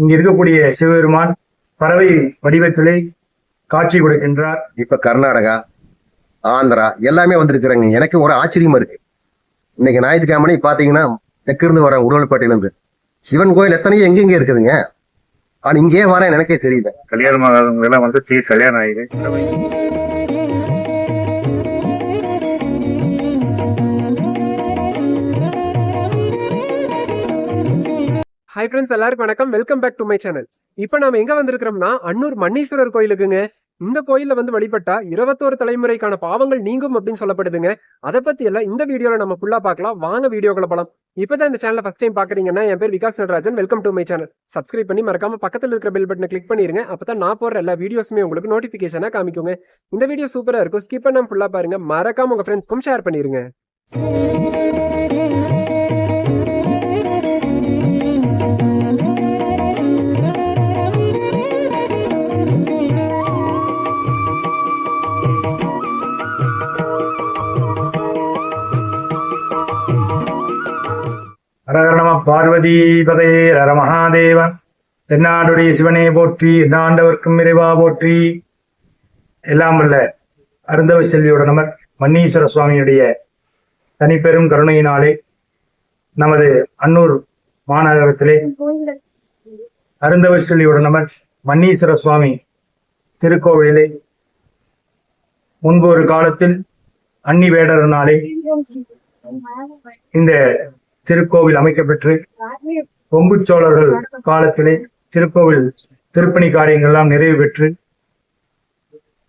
இங்க இருக்கக்கூடிய சிவபெருமான் பறவை வடிவத்திலே காட்சி கொடுக்கின்றார். இப்ப கர்நாடகா ஆந்திரா எல்லாமே வந்திருக்கிறாங்க. எனக்கு ஒரு ஆச்சரியமா இருக்கு. இன்னைக்கு ஞாயிற்றுக்கிழமை பாத்தீங்கன்னா தெற்கிருந்து வர உடல்பேட்டையில இருந்து சிவன் கோயில் எத்தனையோ எங்கெங்க இருக்குதுங்க? ஆனா இங்கே வரேன் எனக்கே தெரியல. கல்யாணம் ஆகாதவங்க எல்லாம் வந்து தீ கல்யாணம் ஆகிடு ஹை ஃப்ரெண்ட்ஸ் எல்லாருக்கும் வணக்கம். Welcome back to my channel இப்போ நம்ம எங்க வந்திருக்கிறோம்னா அன்னூர் மன்னீஸ்வரர் கோயிலுக்குங்க. இந்த கோயில்ல வந்து வழிபட்டா இருபத்தோரு தலைமுறைக்கான பாவங்கள் நீங்கும் அப்படின்னு சொல்லப்படுதுங்க. அதை பத்தி எல்லாம் இந்த வீடியோல நம்ம ஃபுல்லா பார்க்கலாம். வாங்க வீடியோக்குள்ள போலாம். இப்பதான் இந்த சேனலை ஃபர்ஸ்ட் டைம் பாக்குறீங்கன்னா என் பேர் Vikas Natarajan. Welcome to my channel subscribe பண்ணி மறக்காம பக்கத்துல இருக்கிற பெல் பட்டனை கிளிக் பண்ணிருங்க. அப்பதான் நான் போடுற எல்லா வீடியோஸுமே உங்களுக்கு நோட்டிபிகேஷனா காமிக்குங்க. இந்த வீடியோ சூப்பரா இருக்கும். ஸ்கிப் பண்ணாம ஃபுல்லா பாருங்க. மறக்காம உங்க ஃப்ரெண்ட்ஸ்க்கும் ஷேர் பண்ணிருங்க. பார்வதிபதே நம மகாதேவ தென்னாடுடைய சிவனே போற்றி எண்ணாண்டவர்க்கும் இறைவா போற்றி. எல்லாம் வல்ல அருந்தவ செல்வியோட நமர் மன்னீஸ்வர சுவாமியுடைய தனிப்பெரும் கருணையினாலே நமது அன்னூர் மாநகரத்திலே அருந்தவ செல்வியோட நமர் மன்னீஸ்வர சுவாமி திருக்கோவிலே முன்பு ஒரு காலத்தில் அன்னி வேடரனாலே இந்த திருக்கோவில் அமைக்கப்பெற்று கொம்புச்சோழர்கள் சோழர்கள் காலத்திலே திருக்கோவில் திருப்பணி காரியங்கள் எல்லாம் நிறைவு பெற்று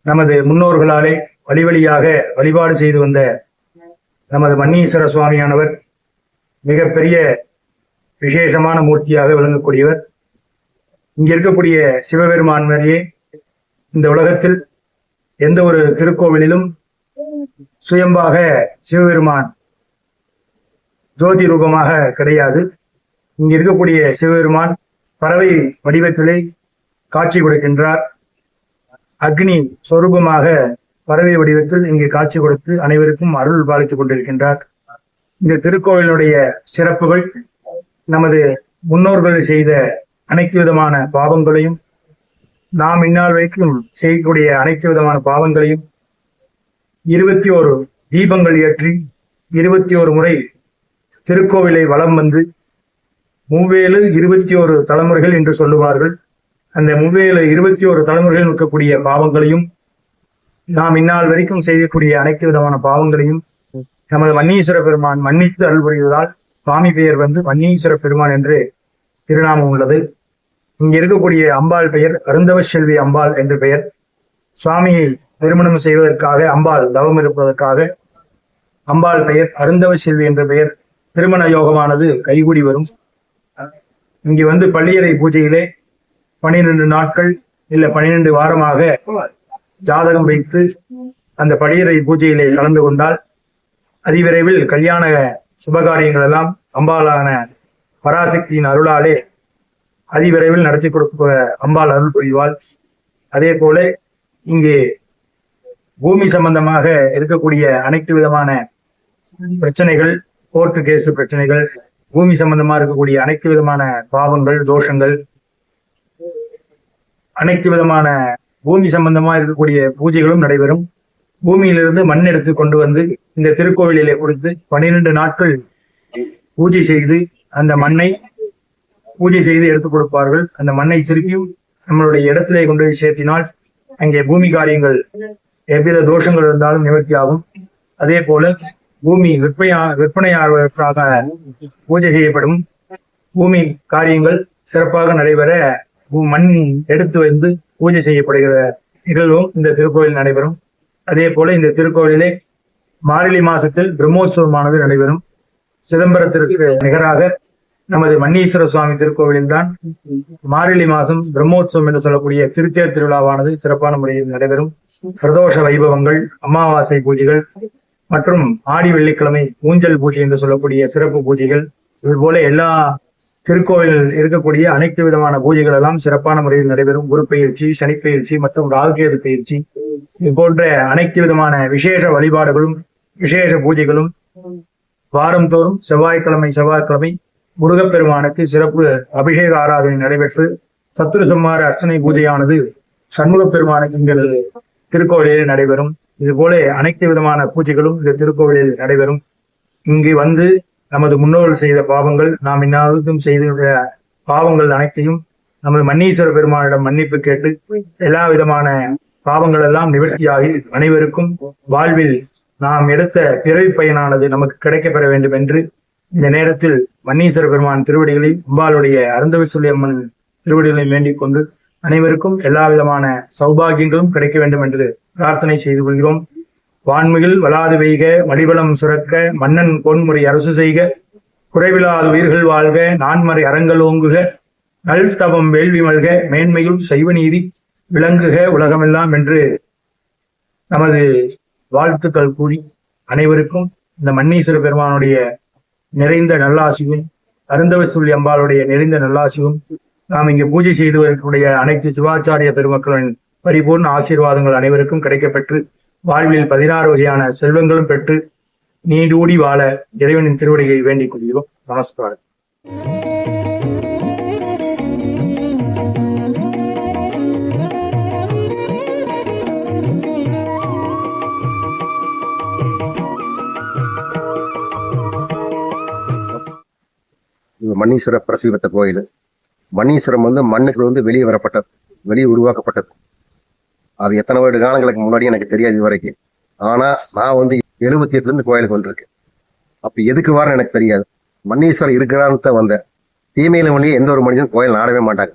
நமது முன்னோர்களாலே வழி வழியாக வழிபாடு செய்து வந்த நமது மன்னீஸ்வர சுவாமியானவர் மிகப்பெரிய விசேஷமான மூர்த்தியாக விளங்கக்கூடியவர். இங்க இருக்கக்கூடிய சிவபெருமான் வரையே இந்த உலகத்தில் எந்த ஒரு திருக்கோவிலிலும் சுயம்பாக சிவபெருமான் ஜோதி ரூபமாக கிடையாது. இங்க இருக்கக்கூடிய சிவபெருமான் பறவை வடிவத்திலே காட்சி கொடுக்கின்றார். அக்னி சொரூபமாக பறவை வடிவத்தில் இங்கு காட்சி கொடுத்து அனைவருக்கும் அருள் பாலித்துக் கொண்டிருக்கின்றார். இந்த திருக்கோவிலுடைய சிறப்புகள் நமது முன்னோர்கள் செய்த அனைத்து விதமான பாவங்களையும் நாம் இந்நாள் வரைக்கும் செய்யக்கூடிய அனைத்து விதமான பாவங்களையும் இருபத்தி ஒரு தீபங்கள் ஏற்றி இருபத்தி ஒரு முறை திருக்கோவிலை வலம் வந்து மூவேலு இருபத்தி ஒரு தலைமுறைகள் என்று சொல்லுவார்கள். அந்த மூவேலு இருபத்தி ஒரு தலைமுறைகள் இருக்கக்கூடிய பாவங்களையும் நாம் இந்நாள் வரைக்கும் செய்யக்கூடிய அனைத்து விதமான பாவங்களையும் நமது வன்னீஸ்வர பெருமான் மன்னித்து அருள் புரிவதால் சுவாமி பெயர் வந்து வன்னீஸ்வர பெருமான் என்று திருநாமம் உள்ளது. இங்க இருக்கக்கூடிய அம்பாள் பெயர் அருந்தவ செல்வி அம்பாள் என்று பெயர். சுவாமியை திருமணம் செய்வதற்காக அம்பாள் தவம் இருப்பதற்காக அம்பாள் பெயர் அருந்தவ செல்வி என்ற பெயர். திருமண யோகமானது கைகூடி வரும். இங்கே வந்து பள்ளியறை பூஜையிலே பனிரெண்டு நாட்கள் இல்ல பனிரெண்டு வாரமாக ஜாதகம் வைத்து அந்த பள்ளியறை பூஜையிலே கலந்து கொண்டால் அதிவிரைவில் கல்யாண சுபகாரியங்கள் எல்லாம் அம்பாளான பராசக்தியின் அருளாலே அதிவிரைவில் நடத்தி கொடுக்க அம்பாள் அருள் புரிவாள். அதே போல இங்கே பூமி சம்பந்தமாக இருக்கக்கூடிய அனைத்து விதமான பிரச்சனைகள் கோர்ட்டு கேஸ் பிரச்சனைகள் பூமி சம்பந்தமா இருக்கக்கூடிய அனைத்து விதமான பாவங்கள் தோஷங்கள் அனைத்து விதமான பூமி சம்பந்தமா இருக்கக்கூடிய பூஜைகளும் நடைபெறும். பூமியிலிருந்து மண் எடுத்து கொண்டு வந்து இந்த திருக்கோவிலிலே கொடுத்து பன்னிரண்டு நாட்கள் பூஜை செய்து அந்த மண்ணை பூஜை செய்து எடுத்து கொடுப்பார்கள். அந்த மண்ணை திருப்பியும் நம்மளுடைய இடத்திலே கொண்டு போய் சேர்த்தினால் அங்கே பூமி காரியங்கள் எவ்வித தோஷங்கள் இருந்தாலும் நிவர்த்தி ஆகும் அதே போல பூமி விற்பனையா விற்பனையாளர்களுக்காக பூஜை செய்யப்படும். பூமி காரியங்கள் சிறப்பாக நடைபெற மண் எடுத்து வந்து பூஜை செய்யப்படுகிற நிகழ்வும் இந்த திருக்கோயில் நடைபெறும். அதே போல இந்த திருக்கோயிலே மார்கழி மாசத்தில் பிரம்மோற்சவமானது நடைபெறும். சிதம்பரத்திற்கு நிகராக நமது மன்னீஸ்வர சுவாமி திருக்கோவிலில் தான் மார்கழி மாசம் பிரம்மோற்சவம் என்று சொல்லக்கூடிய திருத்தேர் திருவிழாவானது சிறப்பான முறையில் நடைபெறும். பிரதோஷ வைபவங்கள் அமாவாசை பூஜைகள் மற்றும் ஆடி வெள்ளிக்கிழமை ஊஞ்சல் பூஜை என்று சொல்லக்கூடிய சிறப்பு பூஜைகள். இது போல எல்லா திருக்கோவில் இருக்கக்கூடிய அனைத்து விதமான பூஜைகள் எல்லாம் சிறப்பான முறையில் நடைபெறும். குரு பயிற்சி சனிப்பெயர்ச்சி மற்றும் ராகுகேது பயிற்சி. இது போன்ற அனைத்து விதமான விசேஷ வழிபாடுகளும் விசேஷ பூஜைகளும் வாரந்தோறும் செவ்வாய்க்கிழமை செவ்வாய்க்கிழமை முருகப்பெருமானுக்கு சிறப்பு அபிஷேக ஆராதனை நடைபெற்று சத்துரு சம்மார அர்ச்சனை பூஜையானது சண்முகப் பெருமானுக்கு இங்கு திருக்கோவிலில் நடைபெறும். இது போல அனைத்து விதமான பூஜைகளும் இந்த திருக்கோவிலில் நடைபெறும். இங்கு வந்து நமது முன்னோர்கள் செய்த பாவங்கள் நாம் இன்னாருக்கும் செய்த பாவங்கள் அனைத்தையும் நமது மன்னீஸ்வர பெருமானிடம் மன்னிப்பு கேட்டு எல்லா விதமான பாவங்கள் எல்லாம் நிவர்த்தியாகி அனைவருக்கும் வாழ்வில் நாம் எடுத்த பிறவி பயனானது நமக்கு கிடைக்கப்பெற வேண்டும் என்று இந்த நேரத்தில் மன்னீஸ்வர பெருமான் திருவடிகளில் அம்பாளுடைய அருந்தவி சொல்லி அம்மன் திருவடிகளை வேண்டிக் கொண்டு அனைவருக்கும் எல்லா விதமான சௌபாகியங்களும் கிடைக்க வேண்டும் என்று பிரார்த்தனை செய்து கொள்கிறோம். வான்மையில் வளாது வெய்க வடிவளம் சுரக்க மன்னன் பொன்முறை அரசு செய்க குறைவிலாத உயிர்கள் வாழ்க நான்மறை அறங்கள் ஓங்குக நல்தவம் வேள்வி மல்க மேன்மையில் சைவ நீதி விளங்குக உலகமெல்லாம் என்று நமது வாழ்த்துக்கள் கூறி அனைவருக்கும் இந்த மன்னீஸ்வர பெருமானுடைய நிறைந்த நல்லாசியும் அருந்தவசூல் அம்பாளுடைய நிறைந்த நல்லாசியும் நாம் இங்கு பூஜை செய்து வரக்கூடிய அனைத்து சிவாச்சாரிய பெருமக்களின் பரிபூர்ண ஆசீர்வாதங்கள் அனைவருக்கும் கிடைக்கப்பெற்று வாழ்வில் பதினாறு வகையான செல்வங்களும் பெற்று நீடூடி வாழ இறைவனின் திருவடியை வேண்டிக் கொள்கிறோம். நமஸ்காரம். மன்னீஸ்வர பிரசித்தி கோயில். மன்னீஸ்வரம் வந்து மண்ணுக்கு வந்து வெளியே வரப்பட்டது. வெளியே உருவாக்கப்பட்டது. அது எத்தனை வருட காலங்களுக்கு முன்னாடி எனக்கு தெரியாது இது வரைக்கும் ஆனா நான் வந்து எழுபத்தி எட்டுல இருந்து கோயிலுக்கு வந்திருக்கேன். அப்ப எதுக்கு வரேன் எனக்கு தெரியாது. மன்னீஸ்வரர் இருக்கிறான்னு தான் வந்தேன். தீமையில வழியே எந்த ஒரு மனிதனும் கோயில் நாடவே மாட்டாங்க.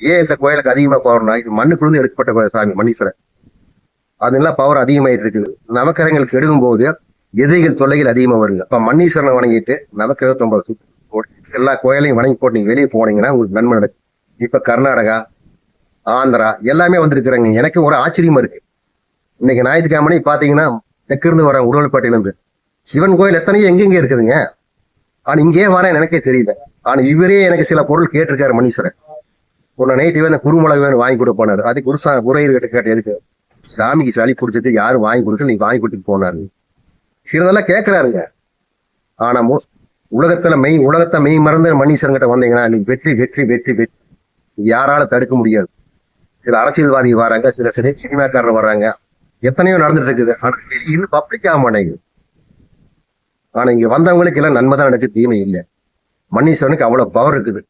ஏன் இந்த கோயிலுக்கு அதிகமா போறோம்னா இது மண்ணுக்குள்ள எடுக்கப்பட்ட கோயில் சாமி மன்னீஸ்வரர். அதெல்லாம் பவர் அதிகமாயிட்டு இருக்குது. நவக்கிரகங்களுக்கு எடுக்கும் போது எதிரிகள் தொல்லைகள் அதிகமா வருது. அப்ப மன்னீஸ்வரனை வணங்கிட்டு நவக்கிரகத்தொம்பது எல்லா கோயிலையும் வணங்கி போட்டு நீங்க வெளியே போனீங்கன்னா உங்களுக்கு நன்மை நடக்கும். இப்ப கர்நாடகா ஆந்திரா எல்லாமே வந்திருக்கிறாங்க. எனக்கு ஒரு ஆச்சரியமா இருக்கு. இன்னைக்கு ஞாயிற்றுக்கிழமை பாத்தீங்கன்னா தெற்கிருந்து வர உடல்பேட்டையிலிருந்து சிவன் கோயில் எத்தனையோ எங்கெங்க இருக்குதுங்க. ஆனா இங்கே வரேன் எனக்கே தெரியல. ஆனா இவரே எனக்கு சில பொருள் கேட்டிருக்காரு மணீஸ்வரன் ஒரு நைட்டு அந்த குருமிளகு வேணும் வாங்கி கொடுக்க போனாரு. அது குருசா குறையர் கிட்ட கேட்ட எதுக்கு? சாமிக்கு சளி பிடிச்சிட்டு யாரும் வாங்கி கொடுக்கல நீ வாங்கி கொடுத்துட்டு போனாரு. இதெல்லாம் கேட்கிறாருங்க ஆனா மு- உலகத்துல மெய் உலகத்தை மெய் மறந்து மணீஸ்வரன் கிட்ட வந்தீங்கன்னா நீ வெற்றி வெற்றி வெற்றி வெற்றி. யாரால தடுக்க முடியாது. சில அரசியல்வாதி வராங்க சில சில சினிமாக்காரர் வர்றாங்க எத்தனையோ நடந்துட்டு இருக்குது ஆனா இன்னும் பப்ளிக் ஆக மாட்டேங்குது. ஆனா இங்க வந்தவங்களுக்கு எல்லாம் நன்மை தான் எனக்கு தீமை இல்லை. மன்னீஸ்வரனுக்கு அவ்வளவு பவர் இருக்குது.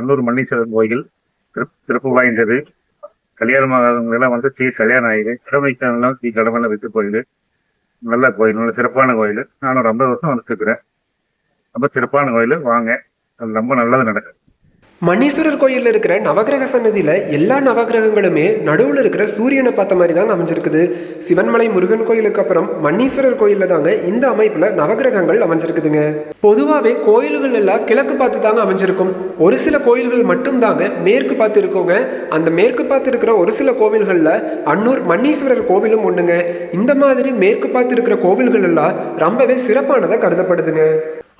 அன்னூர் மன்னீஸ்வரன் கோயில் திருப்பு வாய்ந்தது. கல்யாணமாகாதவங்களெல்லாம் வந்து ஸ்ரீ கல்யாணம் ஆகுது திறமைக்கானலாம் ஸ்ரீ கடமான வித்து கோயில் நல்ல கோயில் நல்ல சிறப்பான கோயில். நானும் ரொம்ப வருஷம் வந்துட்டு இருக்கிறேன் ரொம்ப சிறப்பான கோயில். வாங்க. அது ரொம்ப நல்லது நடக்குது மன்னீஸ்வரர் கோயிலில் இருக்கிற நவகிரக சன்னதியில் எல்லா நவகிரகங்களுமே நடுவில் இருக்கிற சூரியனை பார்த்த மாதிரி தான் அமைஞ்சிருக்குது. சிவன்மலை முருகன் கோயிலுக்கு அப்புறம் மன்னீஸ்வரர் கோயிலில் தாங்க இந்த அமைப்பில் நவகிரகங்கள் அமைஞ்சிருக்குதுங்க. பொதுவாகவே கோயில்கள் எல்லாம் கிழக்கு பார்த்து தாங்க அமைஞ்சிருக்கும். ஒரு சில கோயில்கள் மட்டும்தாங்க மேற்கு பார்த்து இருக்கோங்க. அந்த மேற்கு பார்த்து இருக்கிற ஒரு சில கோவில்களில் அன்னூர் மன்னீஸ்வரர் கோவிலும் ஒன்றுங்க இந்த மாதிரி மேற்கு பார்த்து இருக்கிற கோவில்கள் எல்லாம் ரொம்பவே சிறப்பானதாக கருதப்படுதுங்க.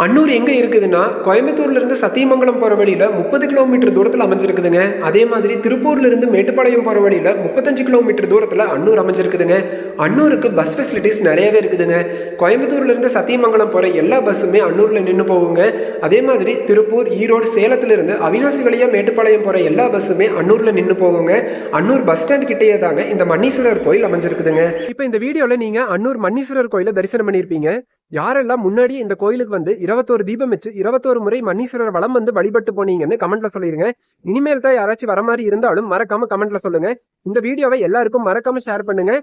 அன்னூர் எங்கே இருக்குதுன்னா கோயம்புத்தூர்லேருந்து சத்தியமங்கலம் போகிற வழியில் முப்பது கிலோமீட்டர் தூரத்தில் அமைஞ்சிருக்குதுங்க. அதே மாதிரி திருப்பூர்லேருந்து மேட்டுப்பாளையம் போகிற வழியில் முப்பத்தஞ்சு கிலோமீட்டர் தூரத்தில் அன்னூர் அமைஞ்சிருக்குதுங்க. அன்னூருக்கு பஸ் ஃபெசிலிட்டிஸ் நிறையவே இருக்குதுங்க. கோயம்புத்தூர்லேருந்து சத்தியமங்கலம் போகிற எல்லா பஸ்ஸுமே அன்னூரில் நின்று போகுங்க. அதே மாதிரி திருப்பூர் ஈரோடு சேலத்துலேருந்து அவினாசி வழியாக மேட்டுப்பாளையம் போகிற எல்லா பஸ்ஸுமே அன்னூரில் நின்று போகுங்க. அன்னூர் பஸ் ஸ்டாண்ட் கிட்டேயே தாங்க இந்த மன்னீஸ்வரர் கோயில் அமைஞ்சிருக்குதுங்க. இப்போ இந்த வீடியோவில் நீங்கள் அன்னூர் மன்னீஸ்வரர் கோயிலை தரிசனம் பண்ணியிருப்பீங்க யாரெல்லாம் முன்னாடி இந்த கோயிலுக்கு வந்து இருபத்தோரு தீபம் வச்சு இருபத்தோரு முறை மன்னீஸ்வரர் வளம் வந்து வழிபட்டு போனீங்கன்னு கமெண்ட்ல சொல்லிருங்க. இனிமேல் தான் யாராச்சும் வர மாதிரி இருந்தாலும் மறக்காம கமெண்ட்ல சொல்லுங்க. இந்த வீடியோவை எல்லாருக்கும் மறக்காம ஷேர் பண்ணுங்க.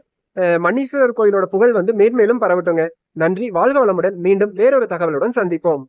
மன்னீஸ்வரர் கோயிலோட புகழ் வந்து மேன்மேலும் பரவட்டுங்க. நன்றி வாழ்க வளமுடன். மீண்டும் வேறொரு தகவலுடன் சந்திப்போம்.